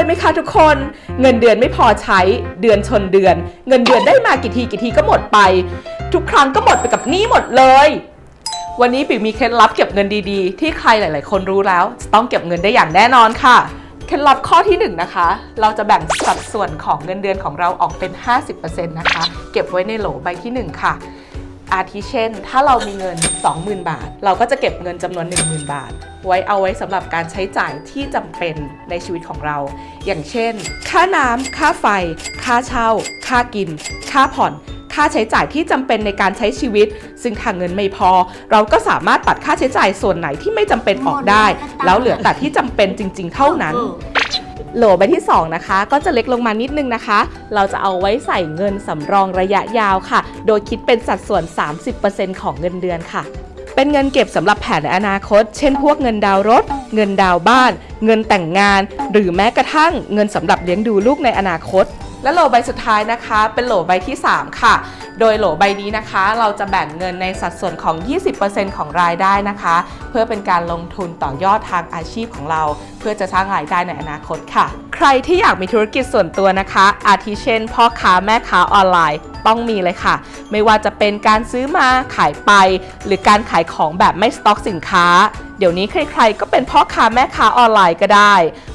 เลยไหมคะทุกคน เงินเดือนไม่พอใช้เดือนชนเดือน เงินเดือนได้มากี่ทีกี่ทีก็หมดไป ทุกครั้งก็หมดไปกับหนี้หมดเลย วันนี้ปิ๋วมีเคล็ดลับเก็บเงินดีๆ ที่ใครหลาย ๆ คนรู้แล้ว จะต้องเก็บเงินได้อย่างแน่นอนค่ะเคล็ดลับข้อที่หนึ่งนะคะ เราจะแบ่งสัดส่วนของเงินเดือนของเราออกเป็น 50%นะคะ เก็บไว้ในโหลใบที่หนึ่งค่ะ อาทิเช่น ถ้าเรามีเงิน 20,000 บาท เราก็จะเก็บเงินจำนวน 10,000 บาท ไว้เอาไว้สำหรับการใช้จ่ายที่จำเป็นในชีวิตของเรา อย่างเช่น ค่าน้ำค่าไฟ ค่าเช่า ค่ากิน ค่าผ่อนค่าใช้จ่ายที่จำเป็นในการใช้ชีวิต ซึ่งถ้าเงินไม่พอ เราก็สามารถตัดค่าใช้จ่ายส่วนไหนที่ไม่จำเป็นออกได้ แล้วเหลือแต่ที่จำเป็นจริง ๆ เท่านั้น โหลใบที่ 2 นะคะ ก็จะเล็กลงมานิดนึงนะคะ เราจะเอาไว้ใส่เงินสำรองระยะยาวค่ะ โดยคิดเป็นสัดส่วน 30%ของเงินเดือนค่ะ เป็นเงินเก็บสำหรับแผนในอนาคต เช่นพวกเงินดาวรถ เงินดาวบ้าน เงินแต่งงาน หรือแม้กระทั่งเงินสำหรับเลี้ยงดูลูกในอนาคตและโหลใบสุดท้ายนะคะ เป็นโหลใบที่ 3 ค่ะ โดยโหลใบนี้นะคะ เราจะแบ่งเงินในสัดส่วนของ 20%ของรายได้นะคะเพื่อเป็นการลงทุนต่อยอดทางอาชีพของเรา เพื่อจะสร้างรายได้ในอนาคตค่ะ ใครที่อยากมีธุรกิจส่วนตัวนะคะ อาทิเช่น พ่อค้าแม่ค้าออนไลน์ต้องมีเลยค่ะ ไม่ว่าจะเป็นการซื้อมาขายไป หรือการขายของแบบไม่สต็อกสินค้า เดี๋ยวนี้ใครๆก็เป็นพ่อค้าแม่ค้าออนไลน์ก็ได้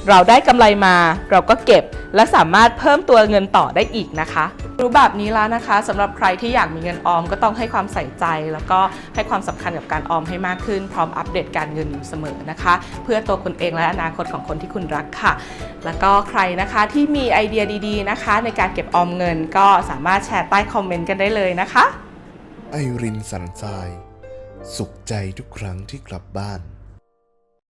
เราได้กำไรมา เราก็เก็บและสามารถเพิ่มตัวเงินต่อได้อีกนะคะรู้แบบนี้แล้วนะคะสำหรับใครที่อยากมีเงินออมก็ต้องให้ความใส่ใจ แล้วก็ให้ความสำคัญกับการออมให้มากขึ้น พร้อมอัปเดตการเงินอยู่เสมอนะคะ เพื่อตัวคุณเองและอนาคตของคนที่คุณรักค่ะ แล้วก็ใครนะคะที่มีไอเดียดีๆนะคะ ในการเก็บออมเงินก็สามารถแชร์ใต้คอมเมนต์กันได้เลยนะคะ ไอรินสันทราย สุขใจทุกครั้งที่กลับบ้าน